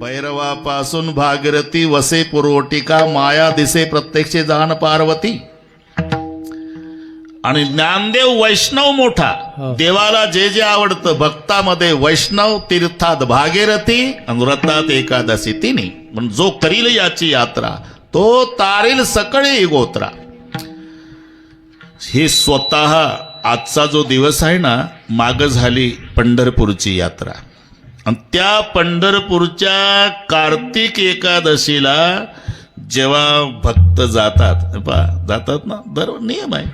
भैरवापासून भागीरथी वसे पुरवटिका माया दिसे प्रत्यक्ष जाण पार्वती. आणि ज्ञानदेव वैष्णव मोठा. देवाला जे जे आवडतं भक्तामध्ये वैष्णव तीर्थात भागीरथी व्रतात एकादशी तिन्ही. पण जो करील याची यात्रा तो तारील सकळी गोत्रा. ही स्वतः आजचा जो दिवस आहे ना माग झाली पंढरपूरची यात्रा. आणि त्या पंढरपूरच्या कार्तिक एकादशीला जेव्हा भक्त जातात पा जातात ना दर नियम आहे.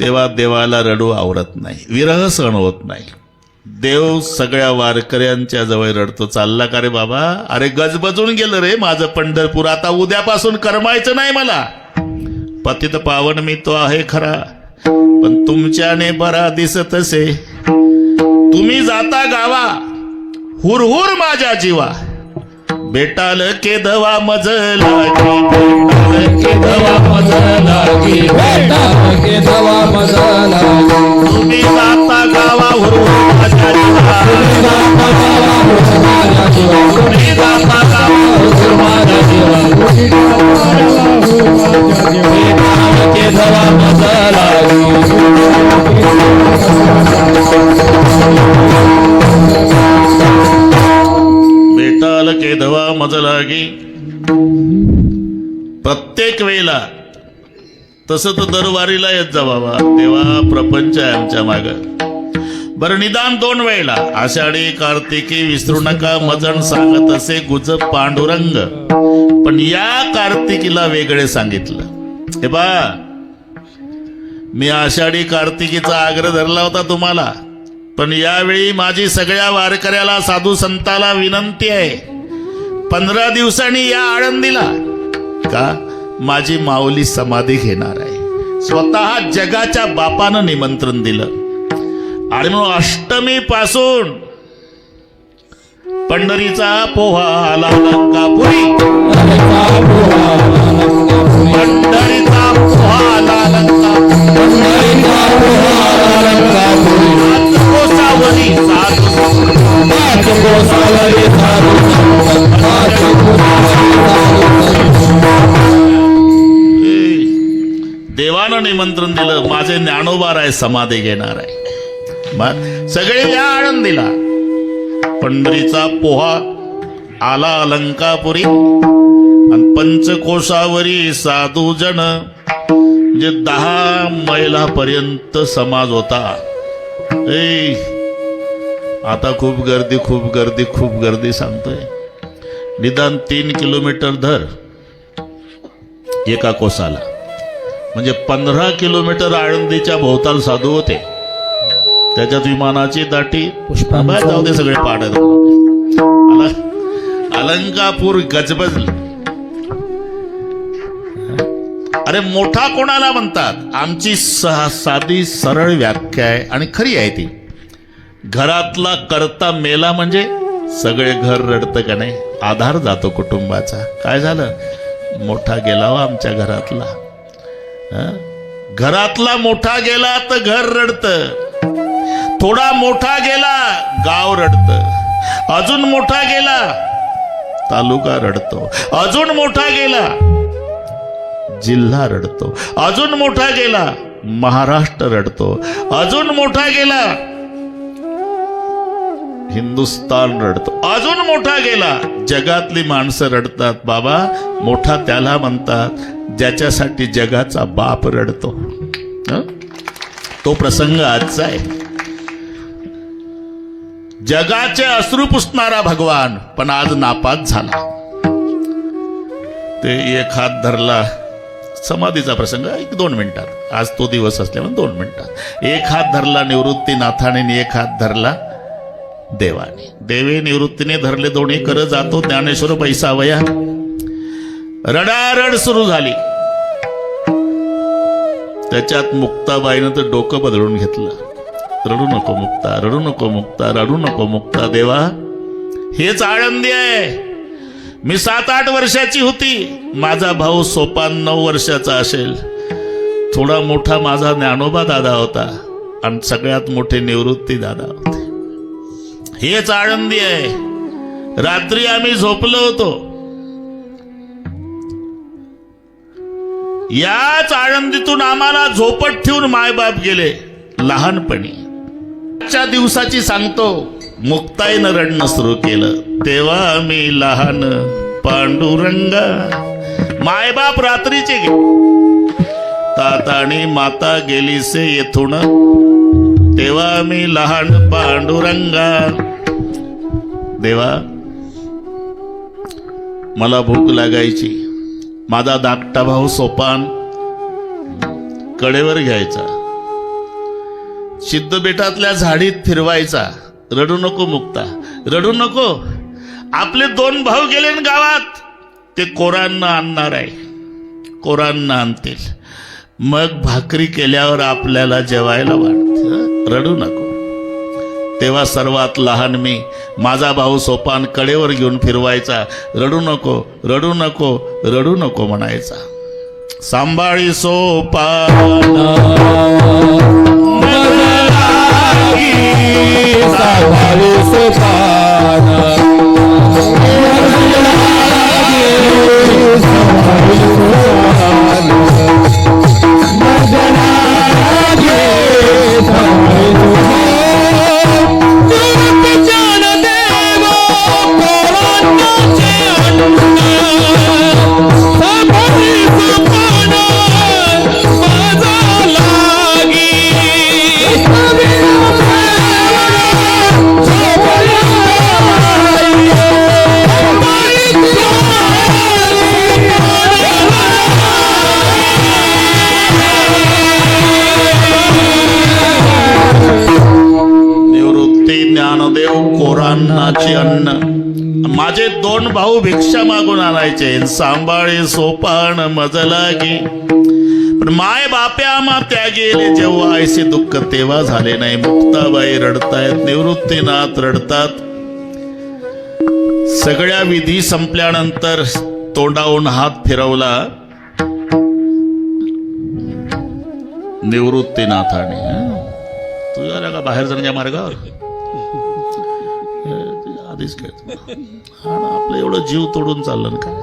तेव्हा देवाला रडू आवडत नाही विरह सण होत नाही. देव सगळ्या वारकऱ्यांच्या जवळ रडतो चालला का रे बाबा? अरे गजबजून गेलं रे माझं पंढरपूर आता उद्यापासून करमायचं नाही मला. पतित पावन मी तो आहे खरा पण तुमच्याने बरा दिसत असे. तुम्ही जाता गावा. हुरहुर माझ्या जीवा. बेटाल केदवा मज लागी बेटाल केदवा मज लागी तुम्ही जाता गावा हुरहुर माझ्या जीवा. तुम्ही जाता गावा हुरहुर माझ्या जीवा. बेटाल केदवा मज लागी प्रत्येक वेळेला तसं तर दरवारीला येत जा बाबा तेव्हा प्रपंच आहे आमच्या माग. बरं निदान दोन वेळेला आषाढी कार्तिकी विसरू नका मजन सांगत असे गुज पांडुरंग. पण या कार्तिकीला वेगळे सांगितलं. हे बा मी आषाढी कार्तिकीचा आग्रह धरला होता तुम्हाला. पण यावेळी माझी सगळ्या वारकऱ्याला साधू संताला विनंती आहे. पंधरा दिवसांनी या आळंदीला. का? माझी माऊली समाधी घेणार आहे. स्वतः जगाच्या बापानं निमंत्रण दिलं. आणि म्हणून अष्टमी पासून पंढरीचा पोहा आला लंकापुरी पंढरीचा निमंत्रण दिलं माझे ज्ञानोबार आहे समाधी घेणार आहे. सगळे या दिला. पंढरीचा पोहा आला अलंकापुरी आणि पंचकोशावरी साधू जन म्हणजे दहा मैलापर्यंत समाज होता. ए आता खूप गर्दी खूप गर्दी खूप गर्दी सांगतोय. निदान तीन किलोमीटर धर. एका कोसाला. म्हणजे पंधरा किलोमीटर आळंदीच्या भोवताल साधू होते. त्याच्यात विमानाची दाटी जाऊ दे सगळे पाडत अलंकापूर गजबजलं अरे मोठा कोणाला म्हणतात? आमची सहा साधी सरळ व्याख्या आहे आणि खरी आहे ती. घरातला करता मेला म्हणजे सगळे घर रडतं का नाही? आधार जातो कुटुंबाचा. काय झालं? मोठा गेला हो आमच्या घरातला? घरातला मोठा गेला तर घर रडतं. थोडा मोठा गेला गाव रडतं. अजून मोठा गेला तालुका रडतो. अजून मोठा गेला जिल्हा रडतो. अजून मोठा गेला महाराष्ट्र रडतो. अजून मोठा गेला हिंदुस्तान रडतो. अजून मोठा गेला. जगातली माणसं रडतात. बाबा मोठा त्याला म्हणतात ज्याच्यासाठी जगाचा बाप रडतो. हं? तो प्रसंग आजचा आहे. जगाचे अश्रू पुसणारा भगवान पण आज नापास झाला. ते एक हात धरला. समाधीचा प्रसंग एक दोन मिनिटात. आज तो दिवस असल्यामुळे दोन मिनिटात. एक हात धरला निवृत्तीनाथाने एक हात धरला देवाने. देवे निवृत्तीने धरले दोन्ही कर जातो ज्ञानेश्वर पैसा वया रडारड सुरू झाली. त्याच्यात मुक्ताबाईनं तर डोकं बदलून घेतलं. रडू नको मुक्ता रडू नको मुक्ता रडू नको मुक्ता देवा. हेच आळंदी आहे. मी सात आठ वर्षाची होती. माझा भाऊ सोपान नऊ वर्षाचा असेल. थोडा मोठा माझा ज्ञानोबा दादा होता. आणि सगळ्यात मोठे निवृत्ती दादा होते. हेच आळंदी आहे. रात्री आम्ही झोपलो होतो. याच आळंदीतून आम्हाला झोपट ठेवून मायबाप गेले लहानपणी. आजच्या दिवसाची सांगतो मुक्ताईनं रडणं सुरू केलं. तेव्हा मी लहान पांडुरंगा मायबाप रात्रीचे गे ताता आणि माता गेलीसे येथून. तेव्हा मी लहान पांडुरंगा देवा मला भूक लागायची. माझा धाकटा भाऊ सोपान कडेवर घ्यायचा. सिद्धबेटातल्या झाडीत फिरवायचा. रडू नको मुक्ता रडू नको. आपले दोन भाऊ गेले गावात ते कोरांना आणणार आहे. कोरांना आणतील. मग भाकरी केल्यावर आपल्याला जेवायला वाटत. रडू नको. तेव्हा सर्वात लहान मी. माझा भाऊ सोपान कडेवर घेऊन फिरवायचा. रडू नको रडू नको रडू नको म्हणायचा. सांभाळी सोपान. दोन भाऊ भिक्षा मागून आणायचे? सांभाळे सोपान मजलागी. पण माय बाप्या मा त्या गेले जेव्हा आयसे दुःख तेव्हा झाले नाही. मुक्ताबाई रडतायत निवृत्तीनाथ रडतात. सगळ्या विधी संपल्यानंतर तोंडावून हात फिरवला निवृत्तीनाथाने. हं? तू का बाहेर जाण्याच्या मार्गावर? आधीच काय आपलं एवढं जीव तोडून चाललं ना काय?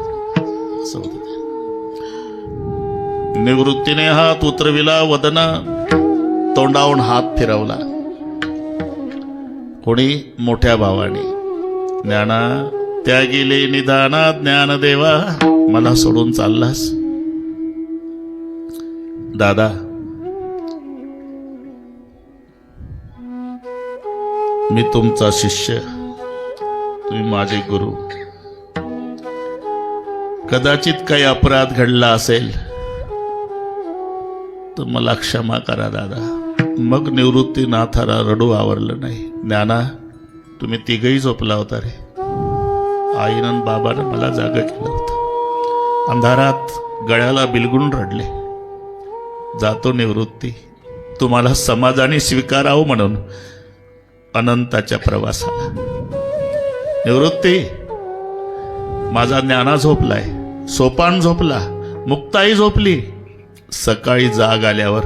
असं होत ते. निवृत्तीने हात उतरविला वदन तोंडावून हात फिरवला. कोणी? मोठ्या भावाने. ज्ञाना त्या गेले निदाना ज्ञान देवा मला सोडून चाललास. दादा. मी तुमचा शिष्य. तुम्ही माझे गुरु. कदाचित काही अपराध घडला असेल तर मला क्षमा करा दादा. मग निवृत्तीनाथाला रडू आवरलं नाही. ज्ञाना तुम्ही तिघही झोपला होता रे. आईनं बाबानं मला जागा केलं होतं. अंधारात गळ्याला बिलगुण रडले. जातो निवृत्ती. तुम्हाला समाजाने स्वीकारावं म्हणून अनंताच्या प्रवासाला. निवृत्ती. माझा ज्ञाना झोपलाय सोपान झोपला मुक्ताई झोपली. सकाळी जाग आल्यावर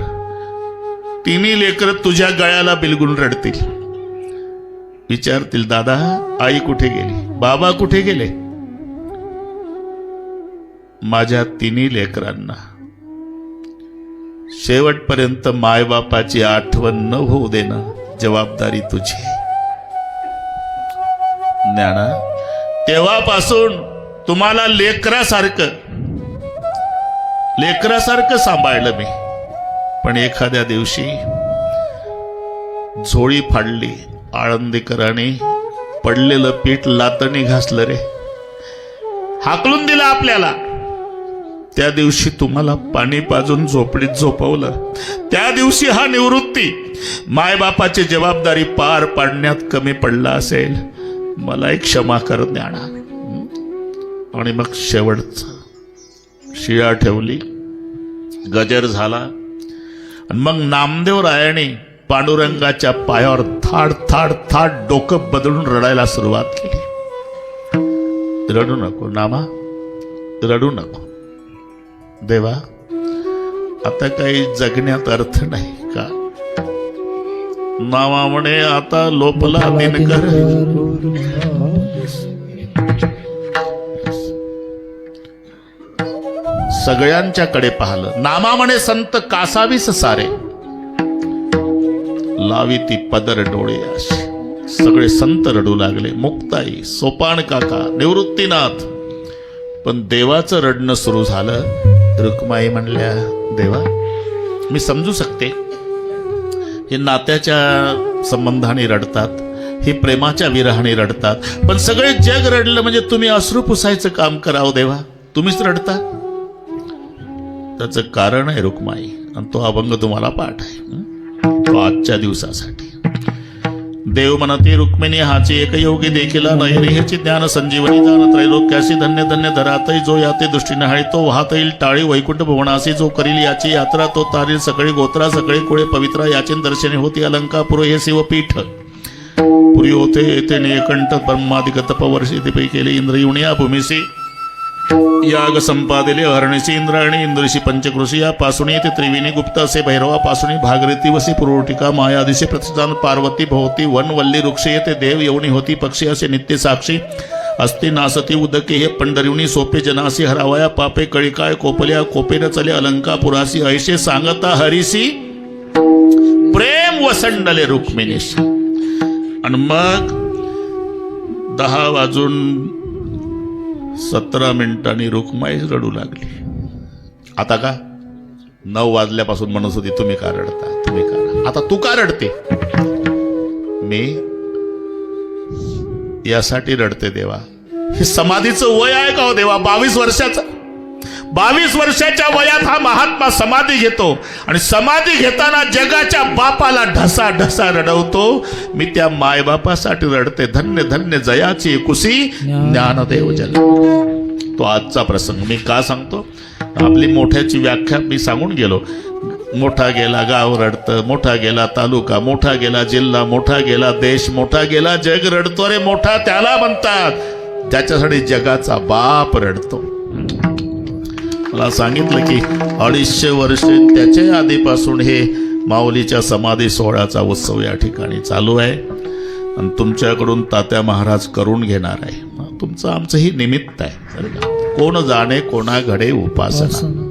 तिन्ही लेकर तुझ्या गळ्याला बिलगून रडतील. विचारतील दादा आई कुठे गेली? बाबा कुठे गेले? माझ्या तिन्ही लेकरांना. शेवटपर्यंत मायबापाची आठवण न होऊ देणं जबाबदारी तुझी. ज्ञाना. तेव्हापासून तुम्हाला लेकरासारखं लेकरासारखं सांभाळलं मी. पण एखाद्या दिवशी झोळी फाडली आळंदीकरांनी पडलेलं पीठ लातणी घासलं रे. हाकलून दिलं आपल्याला. त्या दिवशी तुम्हाला पाणी पाजून झोपडीत झोपवलं. त्या दिवशी हा निवृत्ती. मायबापाची जबाबदारी पार पाडण्यात कमी पडला असेल. मला एक क्षमा कर ज्ञाना आणि मग शेवटच शिळा ठेवली. गजर झाला. आणि मग नामदेव रायाने पांडुरंगाच्या पायावर थाड थाड थाड डोकं बदलून रडायला सुरुवात केली. रडू नको नामा. रडू नको. देवा आता काही जगण्यात अर्थ नाही का? नावावणे आता लोपला दिनकर सगळ्यांच्या कडे पाहलं. नामा म्हणे संत कासावीस सारे. लावी ती पदर डोळे सगळे संत रडू लागले. मुक्ताई सोपान काका निवृत्तीनाथ. पण देवाचं रडणं सुरू झालं. रुक्माई म्हणल्या देवा मी समजू शकते. हे नात्याच्या संबंधाने रडतात हे प्रेमाच्या विरहाने रडतात. पण सगळे जग रडलं म्हणजे तुम्ही अश्रू पुसायचं काम करावं देवा. तुम्हीच रडता. त्याचं कारण आहे रुक्माई आणि तो अभंग तुम्हाला पाठ आहे. तो आजच्या दिवसासाठी. देव म्हणते रुक्मिणी हाची एक योगी देखील नयनी ह्याची ज्ञान संजीवनी जाण त्रैलोक्याशी धन्य धन्य धरातही जो याते दृष्टीने हाय तो वाहत येईल टाळी वैकुंठ भुवनासी जो करील याची यात्रा तो तारील सकळी गोत्रा सकळी कुळे पवित्रा याची दर्शने होती अलंकापुर हे शिवपीठ. पुरी होते येथे निकंठ ब्रह्मादिक तपवर्षी दिपै केले इंद्र भूमिसी याग संपादिले हरणीसी इंद्रायणी इंद्रशी पंचकृषी या पासुणी ते त्रिवेणी गुप्त असे भैरवा पासुणी भागरती वसी पुरोटिका मायादिशी प्रतिष्ठान पार्वती भोवती वन वल्ली वृक्ष येते देव येऊनी होती पक्षी असे नित्य साक्षी अस्ति नासती उदके हे पंढरिवणी सोपे जनासी हरावया पापे कळिकाळ कोपल्या कोपेन चले अलंका पुरासी ऐशे सांगता हरिसी प्रेम वसंडले रुक्मिणीशी आणि मग दहा वाजून सतरा मिनिटांनी रुक्माई रडू लागली. आता का? नऊ वाजल्यापासून म्हणत होती तुम्ही का रडता तुम्ही का आता तू का रडते? मी यासाठी रडते देवा. हे समाधीचं वय आहे का हो देवा? बावीस वर्षाचं. बावीस वर्षाच्या वयात हा महात्मा समाधी घेतो. आणि समाधी घेताना जगाच्या बापाला ढसा ढसा रडवतो. मी त्या मायबापासाठी रडते. धन्य धन्य जयाची कुशी ज्ञानदेव जल. तो आजचा प्रसंग. मी का सांगतो? आपली मोठ्याची व्याख्या मी सांगून गेलो. मोठा गेला गाव रडतं मोठा गेला तालुका मोठा गेला जिल्हा मोठा गेला देश मोठा गेला जग रडतो. रे मोठा त्याला म्हणतात. त्याच्यासाठी जगाचा बाप रडतो. मला सांगितलं की अडीचशे वर्ष त्याच्या आधीपासून हे माऊलीच्या समाधी सोहळ्याचा उत्सव या ठिकाणी चालू आहे. आणि तुमच्याकडून तात्या महाराज करून घेणार आहे. तुमचं आमचं ही निमित्त आहे कोण जाणे कोणा घडे उपासना.